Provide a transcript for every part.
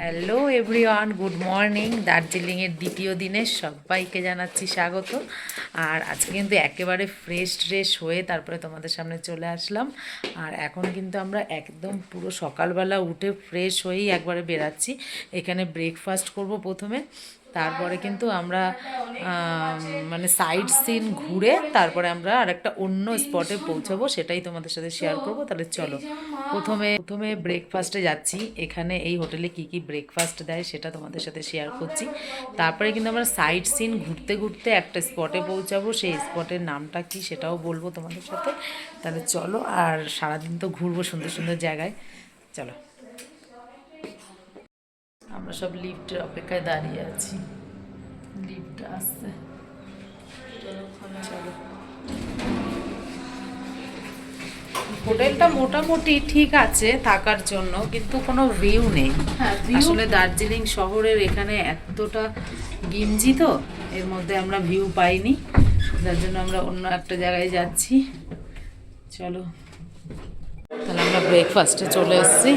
Hello everyone good morning দার্জিলিংয়ের দ্বিতীয় দিনে সবাইকে জানাচ্ছি স্বাগত। আর আজকে কিন্তু একেবারে ফ্রেশ ট্রেশ হয়ে তারপরে তোমাদের সামনে চলে আসলাম। আর এখন কিন্তু আমরা একদম পুরো সকালবেলা উঠে ফ্রেশ হয়েই একবারে বেরাচ্ছি। এখানে ব্রেকফাস্ট করব প্রথমে। তারপরে কিন্তু আমরা মানে সাইড সিন ঘুরে তারপরে আমরা আর একটা অন্য স্পটে পৌঁছাবো, সেটাই তোমাদের সাথে শেয়ার করব। তাহলে চলো, প্রথমে প্রথমে ব্রেকফাস্টে যাচ্ছি। এখানে এই হোটেলে কি কি ব্রেকফাস্ট দেয় সেটা তোমাদের সাথে শেয়ার করছি। তারপরে কিন্তু আমরা সাইড সিন ঘুরতে ঘুরতে একটা স্পটে পৌঁছাবো। সেই স্পটের নামটা কি সেটাও বলব তোমাদের সাথে। তাহলে চলো, আর সারাদিন তো ঘুরবো সুন্দর সুন্দর জায়গায়। চলো। আমরা সব লিফটের অপেক্ষায় দাঁড়িয়ে আছি। লিফট আসছে চলো হোটেলটা মোটামুটি ঠিক আছে থাকার জন্য কিন্তু কোনো ভিউ নেই। আসলে দার্জিলিং শহরের এখানে এতটা গিমজি তো এর মধ্যে আমরা ভিউ পাইনি। যার জন্য আমরা অন্য একটা জায়গায় যাচ্ছি। চলো। তাহলে আমরা ব্রেকফাস্টে চলে এসেছি।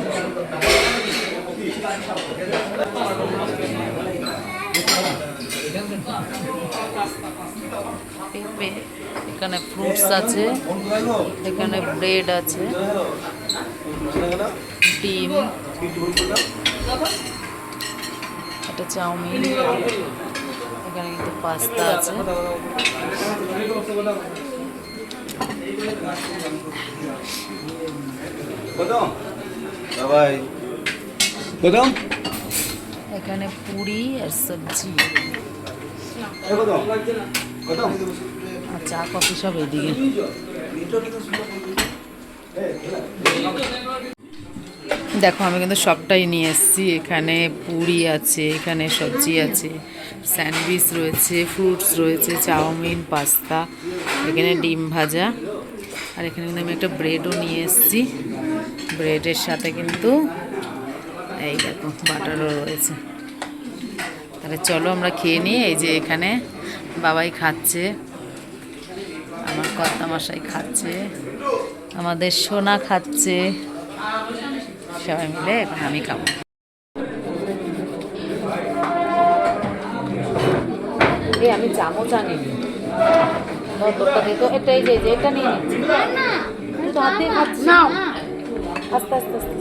পেঁপে এখানে ফ্রুটস আছে, এখানে ব্রেড আছে, ডিম এটা চাউমিন, এখানে কিন্তু পাস্তা আছে। বাবাই কদম এখানে পুরি আর সবজি। আর চা কফি সব এদিকে। দেখো আমি কিন্তু সবটাই নিয়ে এসেছি। এখানে পুরি আছে এখানে সবজি আছে স্যান্ডউইচ রয়েছে ফ্রুটস রয়েছে চাউমিন পাস্তা এখানে ডিম ভাজা। আর এখানে কিন্তু আমি একটা ব্রেডও নিয়ে এসেছি। ব্রেডের সাথে কিন্তু এই দেখো, বাটারও রয়েছে। তাহলে চলো আমরা খেয়ে নিই, এই যে এখানে বাবাই খাচ্ছে, আমার কর্তা মশাই খাচ্ছে, আমাদের সোনা খাচ্ছে। সবাই মিলে এখন আমি খাব। আমি চামচ আনিনি। তোরটা তো, এটা এই যে এটা নিয়ে নিচ্ছি। তো নাও আস্তে আস্তে আস্তে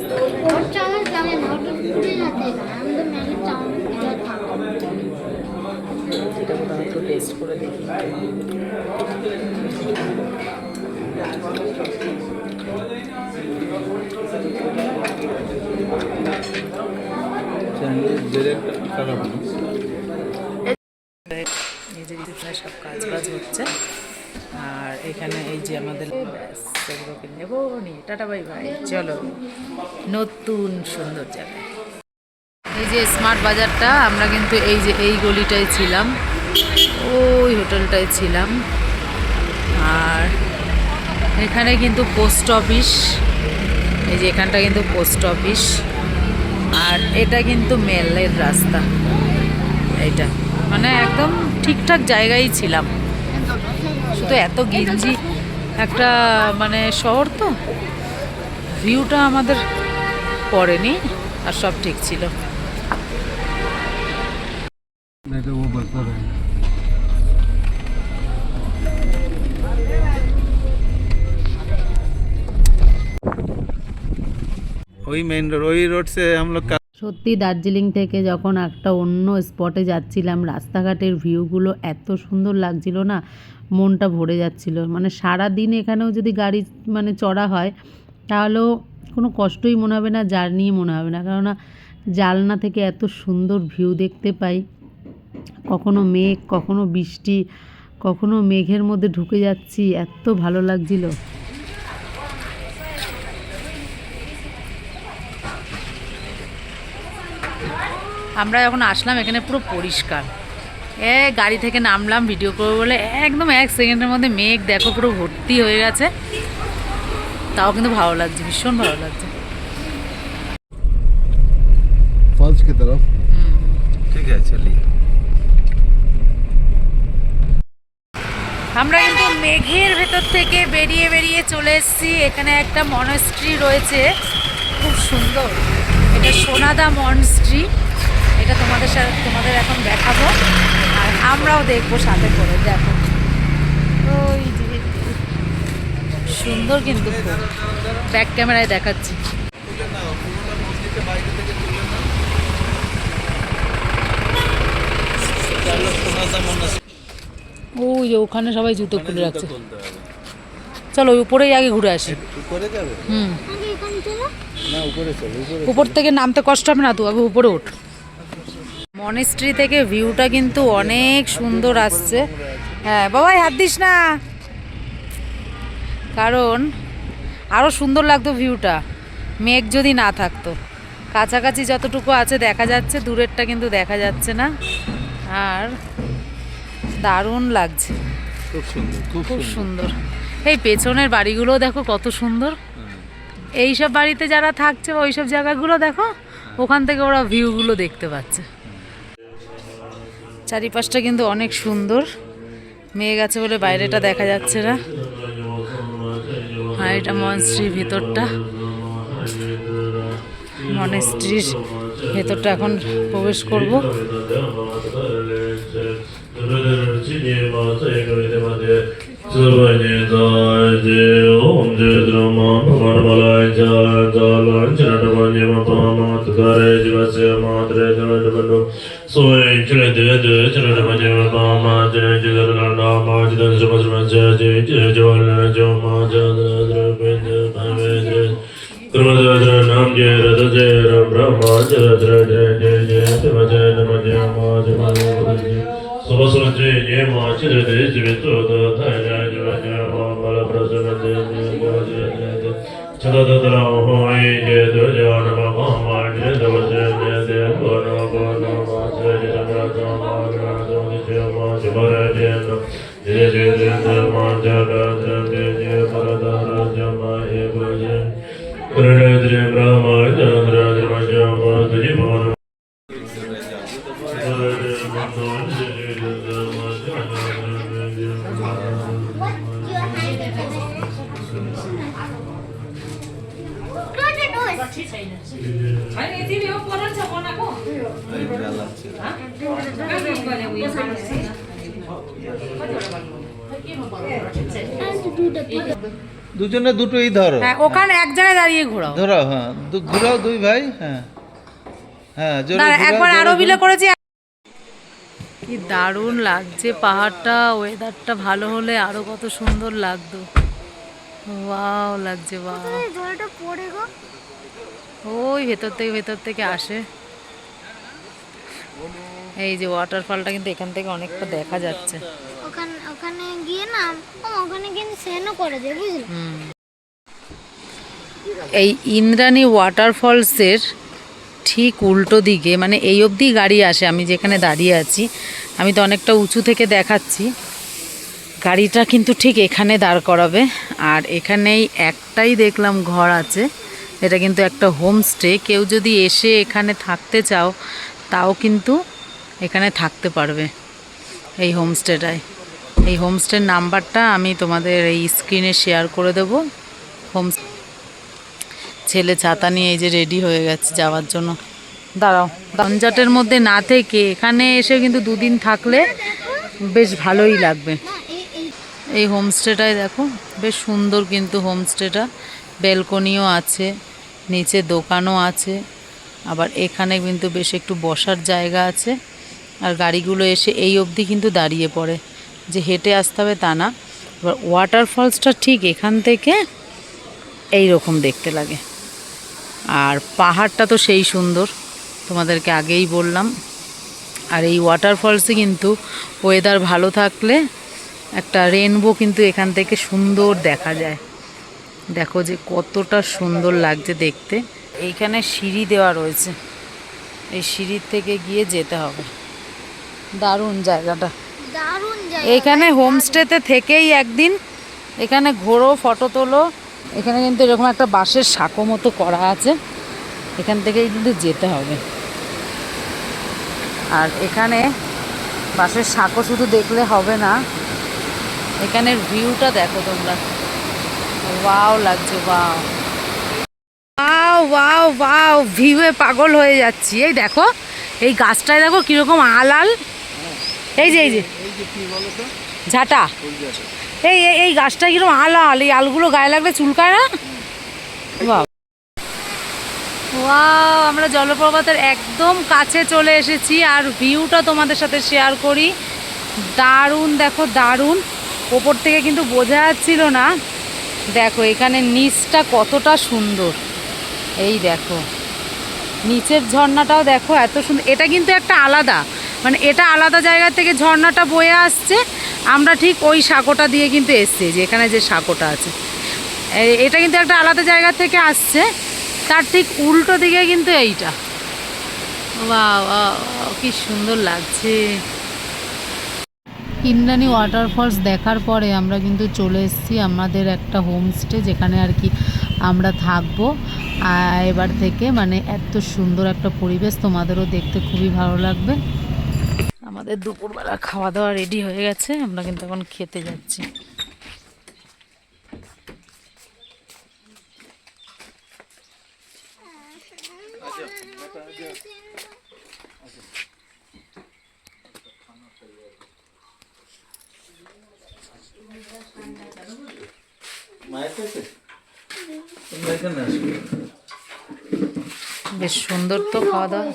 সব কাজ বাজ হচ্ছে। আর এখানে এই যে আমাদের ব্যাস সেগুলোকে নেব, নিয়ে টাটা, বাই বাই। চলো, নতুন সুন্দর জায়গায়। এই যে স্মার্ট বাজারটা, আমরা কিন্তু এই যে এই গলিটায় ছিলাম, ওই হোটেলটায় ছিলাম। আর এখানে কিন্তু পোস্ট অফিস, এই যে এখানটা কিন্তু পোস্ট অফিস। আর এটা কিন্তু মেলের রাস্তা, এইটা। মানে একদম ঠিকঠাক জায়গায় ছিলাম। শুধু এত গিঞ্জি একটা মানে শহর তো? ভিউটা আমাদের পড়েনি আর সব ঠিক ছিল। সত্যি দার্জিলিং থেকে যখন একটা অন্য স্পটে যাচ্ছিলাম রাস্তাঘাটের ভিউগুলো এত সুন্দর লাগছিল না। মনটা ভরে যাচ্ছিল। মানে সারা দিন এখানেও যদি গাড়ি মানে চড়া হয়, তাহলেও কোনো কষ্টই মনে হবে না জার্নি মনে হবে না। কেননা জালনা থেকে এত সুন্দর ভিউ দেখতে পাই। কখনো মেঘ, কখনো বৃষ্টি, কখনো মেঘের মধ্যে ঢুকে যাচ্ছি, এত ভালো লাগছিল। আমরা যখন আসলাম, এখানে পুরো পরিষ্কার। এ গাড়ি থেকে নামলাম ভিডিও করব বলে একদম এক সেকেন্ডের মধ্যে মেঘ দেখো পুরো ভর্তি হয়ে গেছে। তাও কিন্তু ভালো লাগছে ভীষণ ভালো লাগছে। ঠিক আছে আমরা কিন্তু মেঘের ভেতর থেকে বেরিয়ে বেরিয়ে চলে এসেছি। এখানে একটা মনস্ট্রি রয়েছে। খুব সুন্দর। এটা সোনাদা মনস্ট্রি এটা তোমাদের সাথে তোমাদের এখন দেখাবো। আর আমরাও দেখব সাথে করে দেখো। ওই যে সুন্দর কিন্তু ব্যাক ক্যামেরায় দেখাচ্ছি। ওই যে ওখানে সবাই জুতো খুলে রাখছে। চলো ওই উপরেই আগে ঘুরে আসি। উপরে যাবে? হুম। আগে এখানে চলো। না উপরে চলো উপরে উপর থেকে নামতে কষ্ট হবে না তো আগে উপরে ওঠ। মনেস্ট্রি থেকে ভিউটা কিন্তু অনেক সুন্দর আসছে। হ্যাঁ বাবাই হাত দিস না। কারণ আরও সুন্দর লাগতো ভিউটা। মেঘ যদি না থাকতো। কাছাকাছি যতটুকু আছে দেখা যাচ্ছে দূরেরটা কিন্তু দেখা যাচ্ছে না। আর দারুণ লাগছে। খুব সুন্দর খুব সুন্দর। এই পেছনের বাড়িগুলো দেখো কত সুন্দর। এই সব বাড়িতে যারা থাকছে ওই সব জায়গাগুলো দেখো ওখান থেকে ওরা ভিউগুলো দেখতে পাচ্ছে। চারিপাশটা কিন্তু অনেক সুন্দর। মেয়ে গেছে বলে বাইরেটা দেখা যাচ্ছে না। আর এটা মনস্ট্রির ভিতরটা। মনেস্ট্রির ভেতরটা এখন প্রবেশ করব। 소에 줄에데데 저러다마데 바마데 저러다마데 저러다마데 저러다마데 저러다마데 바베데 그러마데 남게 라다제 브라마데 저러다데 저러다마데 마데 마데 소바소르제 예마 저러데 저베토도 타야제 저러다마데 바라 브라자데 저러다마데 저러다마데 Jabarajan, Jajajanda Manjarajan, Jajajaparadaharajama Evajan, Puranadri Brahma Jandrajamajama Dujibana. 자기네 TV 엎어놓자 보나고. 아이, 잘 났지. 아? 왜 그런 거냐고, 이 사람이. দুজনে দুটোই ধরো। হ্যাঁ ওখানে এক জায়গায় দাঁড়িয়ে ঘোরাও। ধরো হ্যাঁ। দু- ঘুরাও দুই ভাই হ্যাঁ। হ্যাঁ একবার আরও বিলে করেছি। কি দারুণ লাগছে পাহাড়টা ওয়েদারটা ভালো হলে আরও কত সুন্দর লাগতো। ওয়াও লাগছে বা জলটা পড়ে গো। ওই ভেতর থেকে ভেতর থেকে আসে। এই যে ওয়াটারফলটা কিন্তু এখান থেকে অনেকটা দেখা যাচ্ছে। ওখানে ওখানে গিয়ে না ওখানে করে দেয় বুঝলি? এই ইন্দ্রাণী ওয়াটারফলসের ঠিক উল্টো দিকে মানে এই অবধি গাড়ি আসে আমি যেখানে দাঁড়িয়ে আছি আমি তো অনেকটা উঁচু থেকে দেখাচ্ছি। গাড়িটা কিন্তু ঠিক এখানে দাঁড় করাবে আর এখানেই একটাই দেখলাম ঘর আছে এটা কিন্তু একটা হোমস্টে কেউ যদি এসে এখানে থাকতে চাও তাও কিন্তু এখানে থাকতে পারবে এই হোমস্টেটায়। এই হোমস্টের নাম্বারটা আমি তোমাদের এই স্ক্রিনে শেয়ার করে দেবো। হোম ছেলে ছাতা নিয়ে এই যে রেডি হয়ে গেছে যাওয়ার জন্য। দাঁড়াও। দঞ্জাটের মধ্যে না থেকে এখানে এসে কিন্তু দুদিন থাকলে বেশ ভালোই লাগবে। এই হোমস্টেটায় দেখো, বেশ সুন্দর কিন্তু হোমস্টেটা। ব্যালকনিও আছে, নিচে দোকানও আছে। আবার এখানে কিন্তু বেশ একটু বসার জায়গা আছে। আর গাড়িগুলো এসে এই অবধি কিন্তু দাঁড়িয়ে পড়ে। যে হেঁটে আসতে হবে তা না। এবার ওয়াটারফলসটা ঠিক এখান থেকে এই রকম দেখতে লাগে। আর পাহাড়টা তো সেই সুন্দর, তোমাদেরকে আগেই বললাম। আর এই ওয়াটারফলসে কিন্তু ওয়েদার ভালো থাকলে একটা রেনবো কিন্তু এখান থেকে সুন্দর দেখা যায়। দেখো যে কতটা সুন্দর লাগছে দেখতে। এইখানে সিঁড়ি দেওয়া রয়েছে। এই সিঁড়ির থেকে গিয়ে যেতে হবে। দারুণ জায়গাটা। এখানে হোমস্টেতে থেকেই একদিন এখানে ঘোরো ফটো তোলো। এখানে কিন্তু এরকম একটা বাঁশের সাঁকো মতো করা আছে। এখান থেকেই কিন্তু যেতে হবে। আর এখানে বাঁশের সাঁকো শুধু দেখলে হবে না এখানের ভিউটা দেখো তোমরা। ওয়াও লাগছে ওয়াও। ওয়াও ওয়াও ভিউয়ে পাগল হয়ে যাচ্ছি। এই দেখো, এই গাছটায় দেখো কীরকম আলাল। এই যে এই যে। ঝাঁটা। এই, এই- গাছটা কীরকম আলাল। এই আলগুলো গায়ে লাগলে চুলকায় না? ওয়াও, আমরা জলপ্রপাতের একদম কাছে চলে এসেছি আর ভিউটা তোমাদের সাথে শেয়ার করি। দারুণ, দেখো, দারুণ। ওপর থেকে কিন্তু বোঝা যাচ্ছিল না। দেখো, এখানে নিচটা কতটা সুন্দর। এই দেখো। নিচের ঝর্ণাটাও দেখো, এত সুন্দর। এটা কিন্তু একটা আলাদা। মানে এটা আলাদা জায়গা থেকে ঝর্ণাটা বয়ে আসছে। আমরা ঠিক ওই সাঁকোটা দিয়ে কিন্তু এসছি যে এখানে যে সাঁকোটা আছে। এটা কিন্তু একটা আলাদা জায়গা থেকে আসছে। তার ঠিক উল্টো দিকে কিন্তু এইটা। বাহ কি সুন্দর লাগছে। ইন্দ্রাণী ওয়াটারফলস দেখার পরে আমরা কিন্তু চলে এসেছি আমাদের একটা হোমস্টে যেখানে আর কি আমরা থাকব। এবার থেকে মানে এত সুন্দর একটা পরিবেশ তোমাদেরও দেখতে খুবই ভালো লাগবে। আমাদের দুপুরবেলা খাওয়া দাওয়া রেডি হয়ে গেছে, আমরা কিন্তু এখন খেতে যাচ্ছি। বেশ সুন্দর তো খাওয়া দাওয়া।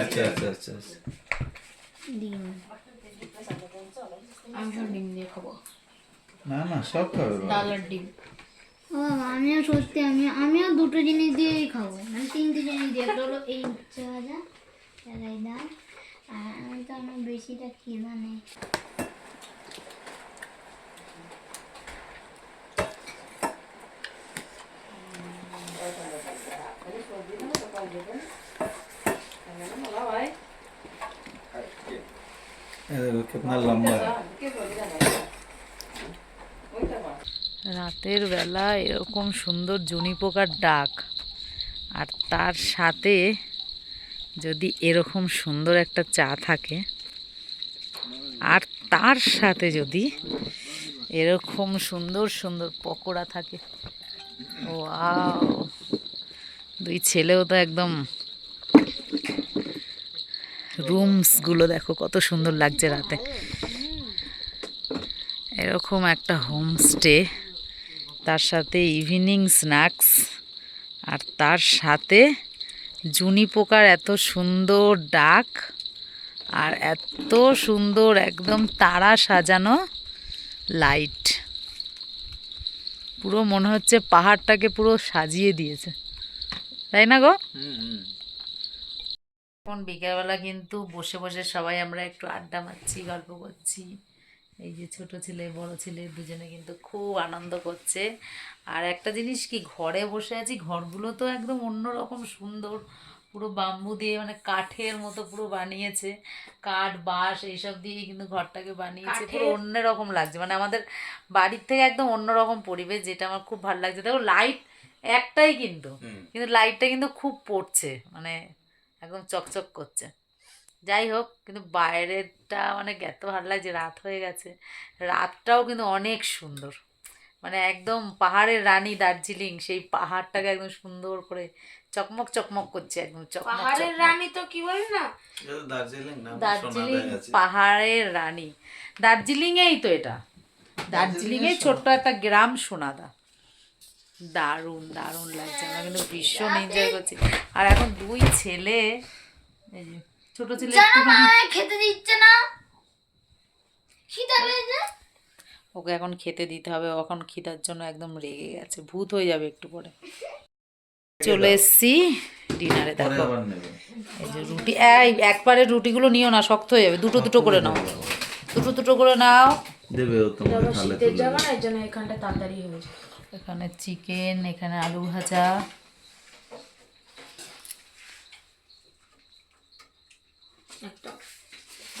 আচ্ছা আচ্ছা আচ্ছা ডিম। না না সব খাবে। ও আমিও সত্যি আমি আমিও দুটো জিনিস দিয়েই খাব। মানে তিনটে জিনিস দিয়ে একটা হলো এই ভাজা আমি তো আমার বেশিটা খিদা নেই ये देखो कितना लंबा है রাতের বেলা এরকম সুন্দর জুনি পোকার ডাক আর তার সাথে যদি এরকম সুন্দর একটা চা থাকে, আর তার সাথে যদি এরকম সুন্দর সুন্দর পকোড়া থাকে ও দুই ছেলেও তো একদম রুমসগুলো দেখো কত সুন্দর লাগছে রাতে। এরকম একটা হোমস্টে, তার সাথে ইভিনিং স্ন্যাক্স, আর তার সাথে জুনি পোকার এত সুন্দর ডাক আর এত সুন্দর একদম তারা সাজানো লাইট। পুরো মনে হচ্ছে পাহাড়টাকে পুরো সাজিয়ে দিয়েছে। তাই না গো? এখন বিকেলবেলা কিন্তু বসে বসে সবাই আমরা একটু আড্ডা মারছি, গল্প করছি। এই যে ছোট ছেলে বড় ছেলে দুজনে কিন্তু খুব আনন্দ করছে। আর একটা জিনিস কি ঘরে বসে আছি ঘরগুলো তো একদম অন্যরকম সুন্দর। পুরো বাম্বু দিয়ে মানে কাঠের মতো পুরো বানিয়েছে। কাঠ বাঁশ এইসব দিয়ে কিন্তু ঘরটাকে বানিয়েছে। পুরো অন্যরকম লাগছে। মানে আমাদের বাড়ির থেকে একদম অন্যরকম পরিবেশ যেটা আমার খুব ভালো লাগছে। দেখো লাইট একটাই কিন্তু। কিন্তু লাইটটা কিন্তু খুব পড়ছে। মানে একদম চকচক করছে। যাই হোক কিন্তু বাইরেরটা মানে এত ভালো লাগছে রাত হয়ে গেছে। রাতটাও কিন্তু অনেক সুন্দর। মানে একদম পাহাড়ের রানী দার্জিলিং সেই পাহাড়টাকে একদম সুন্দর করে চকমক চকমক করছে একদম পাহাড়ের রানী তো কি বলে না? দার্জিলিং দার্জিলিং পাহাড়ের রানী। দার্জিলিংয়েই তো এটা। দার্জিলিংয়ে ছোট্ট একটা গ্রাম সোনাদা। দারুণ দারুণ লাগছে। আমরা কিন্তু ভীষণ এনজয় করছি। আর এখন দুই ছেলে এই যে ছোট ছেলে খেতে দিচ্ছে না? খিদা পেয়েছে? ওকে এখন খেতে দিতে হবে ও এখন খিদার জন্য একদম রেগে গেছে ভূত হয়ে যাবে একটু পরে। চলে এসছি ডিনারে দেখো। এই যে রুটি এই একবারে রুটিগুলো নিও না শক্ত হয়ে যাবে দুটো দুটো করে নাও। দুটো দুটো করে নাও। দেবে ও তোমাকে দেবে। এখানে চিকেন এখানে আলু ভাজা।